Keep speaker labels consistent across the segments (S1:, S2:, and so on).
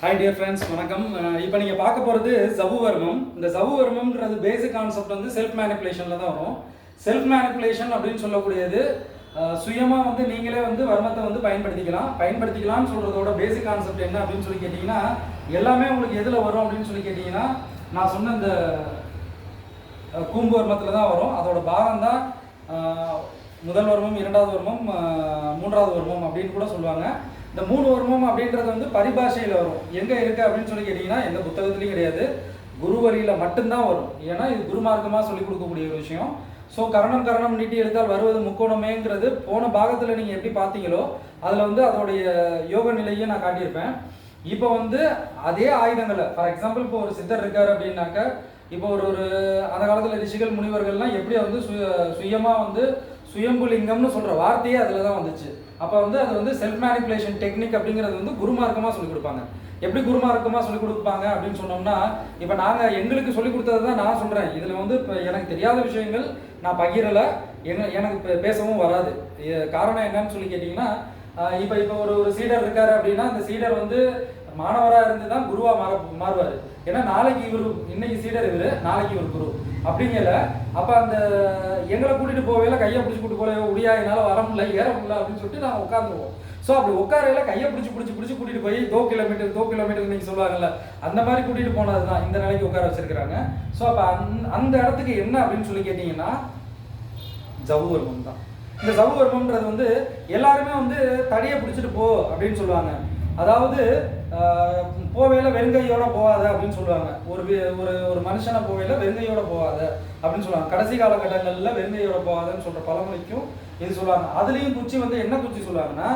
S1: Hi dear friends வணக்கம். இப்போ நீங்கள் பார்க்க போகிறது சவுவர்மம். இந்த சவுவர்மம்ன்றது பேசிக் கான்செப்ட் வந்து செல்ஃப் மேனிப்புலேஷனில் தான் வரும். செல்ஃப் மேனிப்புலேஷன் அப்படின்னு சொல்லக்கூடியது சுயமாக வந்து நீங்களே வந்து வர்மத்தை வந்து பயன்படுத்திக்கலாம். பயன்படுத்திக்கலாம்னு சொல்கிறதோட பேசிக் கான்செப்ட் என்ன அப்படின்னு சொல்லி கேட்டிங்கன்னா எல்லாமே உங்களுக்கு எதில் வரும் அப்படின்னு சொல்லி கேட்டிங்கன்னா நான் சொன்ன இந்த கூம்பு வர்மத்தில் தான் வரும். அதோட பாகம் தான் முதல் வர்மம் இரண்டாவது வருமம் மூன்றாவது வருமம் அப்படின்னு கூட சொல்லுவாங்க. இந்த மூணு வர்மம் அப்படின்றது வந்து பரிபாஷையில் வரும். எங்கே இருக்குது அப்படின்னு சொல்லி கேட்டிங்கன்னா எந்த புத்தகத்துலையும் கிடையாது. குருவரியில் மட்டும்தான் வரும். ஏன்னா இது குருமார்க்கமாக சொல்லிக் கொடுக்கக்கூடிய ஒரு விஷயம். ஸோ கரணம் கரணம் நீட்டி எடுத்தால் வருவது முக்கோணமேங்கிறது போன பாகத்தில் நீங்கள் எப்படி பார்த்தீங்களோ அதில் வந்து அதோடைய யோக நிலையை நான் காட்டியிருப்பேன். இப்போ வந்து அதே ஆயுதங்களை ஃபார் எக்ஸாம்பிள் இப்போ ஒரு சித்தர் இருக்கார் அப்படின்னாக்க இப்போ ஒரு ஒரு அந்த காலத்தில் ரிஷிகள் முனிவர்கள்லாம் எப்படி வந்து சுய சுயமாக வந்து சுயம்புலிங்கம்னு சொல்கிற வார்த்தையே அதில் தான் வந்துச்சு. அப்போ வந்து அது வந்து செல்ஃப் மேனிப்புலேஷன் டெக்னிக் அப்படிங்கிறது வந்து குருமார்க்கமாக சொல்லிக் கொடுப்பாங்க. எப்படி குருமார்க்கமாக சொல்லிக் கொடுப்பாங்க அப்படின்னு சொன்னோம்னா இப்போ நாங்கள் எங்களுக்கு சொல்லிக் கொடுத்தது தான் நான் சொல்கிறேன் இதில் வந்து இப்போ எனக்கு தெரியாத விஷயங்கள் நான் பகிரலை. எங்க எனக்கு இப்போ பேசவும் வராது. காரணம் என்னன்னு சொல்லி கேட்டிங்கன்னா இப்போ இப்போ ஒரு ஒரு சீடர் இருக்காரு அப்படின்னா அந்த சீடர் வந்து மாணவராக இருந்து தான் குருவாக மாற மாறுவார். ஏன்னா நாளைக்கு இவர் இன்னைக்கு சீடர் இவர் நாளைக்கு இவர் குரு. அப்படிங்கல அப்போ அந்த எங்களை கூட்டிட்டு போவேல கையை பிடிச்சி கூட்டு போல முடியா என்னால் வர முடியல ஏற முடியல அப்படின்னு சொல்லிட்டு நாங்கள் உட்காந்துருவோம் ஸோ அப்படி உட்காரையில கையை பிடிச்சி பிடிச்சி பிடிச்சி கூட்டிட்டு போய் தோ கிலோமீட்டர் தோ கிலோமீட்டர் நீங்கள் சொல்லுவாங்கல்ல அந்த மாதிரி கூட்டிட்டு போனது தான் இந்த நிலைக்கு உட்கார வச்சிருக்கிறாங்க. ஸோ அப்போ அந் அந்த இடத்துக்கு என்ன அப்படின்னு சொல்லி கேட்டிங்கன்னா ஜவுவர்மம் தான் இந்த ஜவுவர்மம்ன்றது வந்து எல்லாருமே வந்து தடியை பிடிச்சிட்டு போ அப்படின்னு சொல்லுவாங்க. அதாவது போவையில வெறுங்கையோட போகாத அப்படின்னு சொல்லுவாங்க. ஒரு ஒரு ஒரு மனுஷனை போவையில வெறுங்கையோட போகாத அப்படின்னு சொல்லுவாங்க. கடைசி காலகட்டங்களில் வெறுங்கையோட போகாதன்னு சொல்ற பழமொழிக்கும் இது சொல்லுவாங்க. அதுலேயும் குச்சி வந்து என்ன குச்சி சொல்லுவாங்கன்னா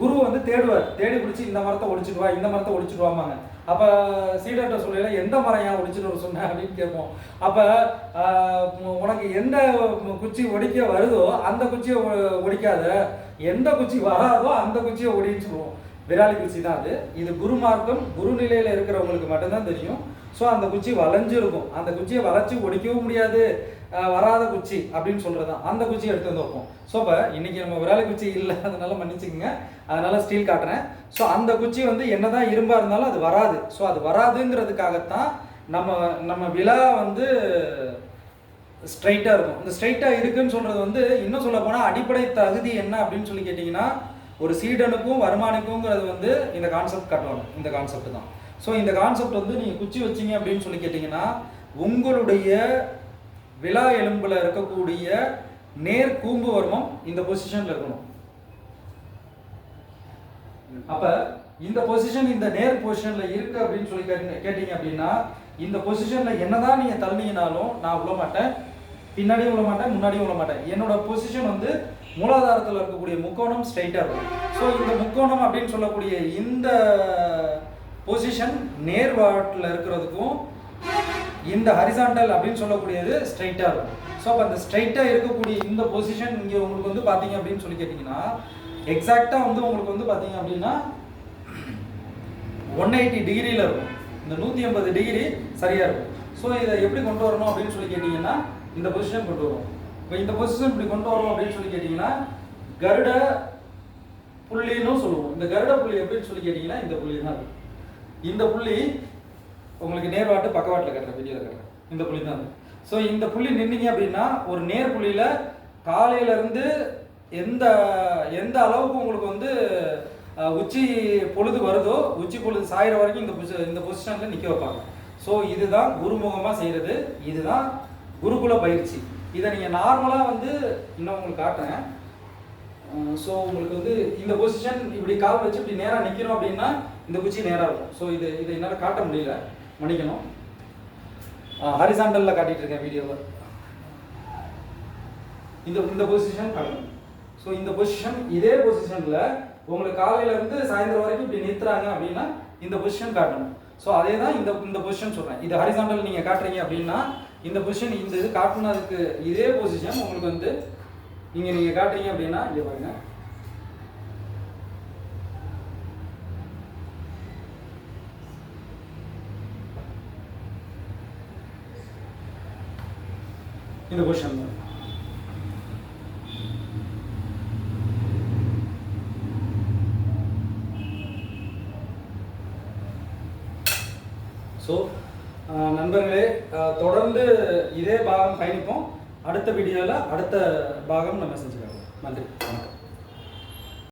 S1: குரு வந்து தேடுவார். தேடி பிடிச்சி இந்த மரத்தை ஒழிச்சிடுவா வா இந்த மரத்தை ஒடிச்சிட்டு வாமாங்க அப்போ சீடர்கிட்ட சொல்லல எந்த மரம் ஏன் ஒடிச்சிட்டு வர சொன்ன? அப்படின்னு கேட்போம். அப்போ உனக்கு எந்த குச்சி ஒடிக்க வருதோ அந்த குச்சியை ஒடிக்காத. எந்த குச்சி வராதோ அந்த குச்சியை ஒடின்னு சொல்லுவோம். விராலி குச்சி தான் அது. இது குரு மார்க்கம் குரு நிலையில் இருக்கிறவங்களுக்கு மட்டும்தான் தெரியும். ஸோ அந்த குச்சி வளைஞ்சிருக்கும். அந்த குச்சியை வளைச்சி ஒடிக்கவும் முடியாது. வராத குச்சி அப்படின்னு சொல்கிறது தான் அந்த குச்சி எடுத்து வந்து வைப்போம். ஸோ இப்போ இன்னைக்கு நம்ம விராலி குச்சி இல்லை. அதனால மன்னிச்சுக்கோங்க. அதனால ஸ்டீல் காட்டுறேன். ஸோ அந்த குச்சி வந்து என்னதான் இரும்பாக இருந்தாலும் அது வராது. ஸோ அது வராதுங்கிறதுக்காகத்தான் நம்ம நம்ம விழா வந்து ஸ்ட்ரைட்டாக இருக்கும். இந்த ஸ்ட்ரைட்டாக இருக்குன்னு சொல்கிறது வந்து இன்னும் சொல்ல போனால் அடிப்படை தகுதி என்ன அப்படின்னு சொல்லி கேட்டிங்கன்னா ஒரு சீடனுக்கும் வருமானுக்குங்கிறது வந்து இந்த கான்செப்ட் கட்டணும். இந்த கான்செப்ட் தான். ஸோ இந்த கான்செப்ட் வந்து நீங்கள் குச்சி வச்சீங்க அப்படின்னு சொல்லி கேட்டிங்கன்னா உங்களுடைய விழா எலும்பில் இருக்கக்கூடிய நேர் கூம்பு வர்மம் இந்த பொசிஷனில் இருக்கணும். அப்போ இந்த பொசிஷன் இந்த நேர் பொசிஷனில் இருக்கு அப்படின்னு சொல்லி கேட்டீங்க- கேட்டீங்க அப்படின்னா இந்த பொசிஷனில் என்னதான் நீங்கள் தள்ளினாலும் நான் விழ மாட்டேன் பின்னாடியும் விழ மாட்டேன் முன்னாடியும் விழ மாட்டேன் என்னோட பொசிஷன் வந்து மூலாதாரத்தில் இருக்கக்கூடிய முக்கோணம் ஸ்ட்ரைட்டாக இருக்கும் ஸோ இந்த முக்கோணம் அப்படின்னு சொல்லக்கூடிய இந்த பொசிஷன் நேர்வாட்டில் இருக்கிறதுக்கும் இந்த ஹரிசாண்டல் அப்படின்னு சொல்லக்கூடியது ஸ்ட்ரைட்டாக இருக்கும் ஸோ அப்போ அந்த ஸ்ட்ரைட்டாக இருக்கக்கூடிய இந்த பொசிஷன் இங்கே உங்களுக்கு வந்து பார்த்தீங்க அப்படின்னு சொல்லி கேட்டிங்கன்னா எக்ஸாக்டாக வந்து உங்களுக்கு வந்து பார்த்தீங்க அப்படின்னா ஒன் எயிட்டி டிகிரியில் இருக்கும். இந்த நூற்றி ஐம்பது டிகிரி சரியாக இருக்கும். ஸோ இதை எப்படி கொண்டு வரணும் அப்படின்னு சொல்லி கேட்டிங்கன்னா இந்த பொசிஷன் கொண்டு வரும் இப்போ இந்த பொசிஷன் இப்படி கொண்டு வரணும் அப்படின்னு சொல்லி கேட்டிங்கன்னா கருட புள்ளின்னு சொல்லுவோம். இந்த கருட புள்ளி எப்படின்னு சொல்லி கேட்டிங்கன்னா இந்த புள்ளி தான் இந்த புள்ளி உங்களுக்கு நேர்வாட்டு பக்கவாட்டில் கட்டுறேன் வீடியோவில் கட்டுறேன் இந்த புள்ளி தான் ஸோ இந்த புள்ளி நின்னீங்க அப்படின்னா ஒரு நேர் புள்ளியில் காலையிலேருந்து எந்த எந்த அளவுக்கு உங்களுக்கு வந்து உச்சி பொழுது வருதோ உச்சி பொழுது சாயிற வரைக்கும் இந்த பொசி இந்த பொசிஷனில் நிற்க வைப்பாங்க. ஸோ இதுதான் குருமுகமாக செய்கிறது இதுதான் குருகுல பயிற்சி. இதை நீங்கள் நார்மலாக வந்து இன்னும் உங்களுக்கு காட்டுறேன். ஸோ உங்களுக்கு வந்து இந்த பொசிஷன் இப்படி கால் வச்சு இப்படி நேராக நிற்கிறோம் அப்படின்னா இந்த குச்சி நேராக இருக்கும். ஸோ இது இதை என்னால் காட்ட முடியல. மன்னிக்கணும். ஹரிசாண்டலில் காட்டிகிட்டு இருக்கேன் வீடியோவில் இந்த இந்த பொசிஷன் காட்டணும். ஸோ இந்த பொசிஷன் இதே பொசிஷனில் உங்களுக்கு காலையிலேருந்து சாயந்தரம் வரைக்கும் இப்படி நிறுத்துறாங்க அப்படின்னா இந்த பொசிஷன் காட்டணும். ஸோ அதே தான் இந்த இந்த பொசிஷன் சொல்கிறேன் இது ஹரிசாண்டல் நீங்கள் காட்டுறீங்க அப்படின்னா இந்த பொசிஷன் இந்த இது காட்டுனதுக்கு இதே பொசிஷன் உங்களுக்கு வந்து இங்கே நீங்கள் காட்டுறீங்க அப்படின்னா இங்கே பாருங்கள் இந்த பொசிஷன் தான் ஸோ நண்பர்களே தொடர்ந்து இதே பாகம் பயணிப்போம். அடுத்த வீடியோவில் அடுத்த பாகம் நம்ம செஞ்சுக்கலாம். நன்றி வணக்கம்.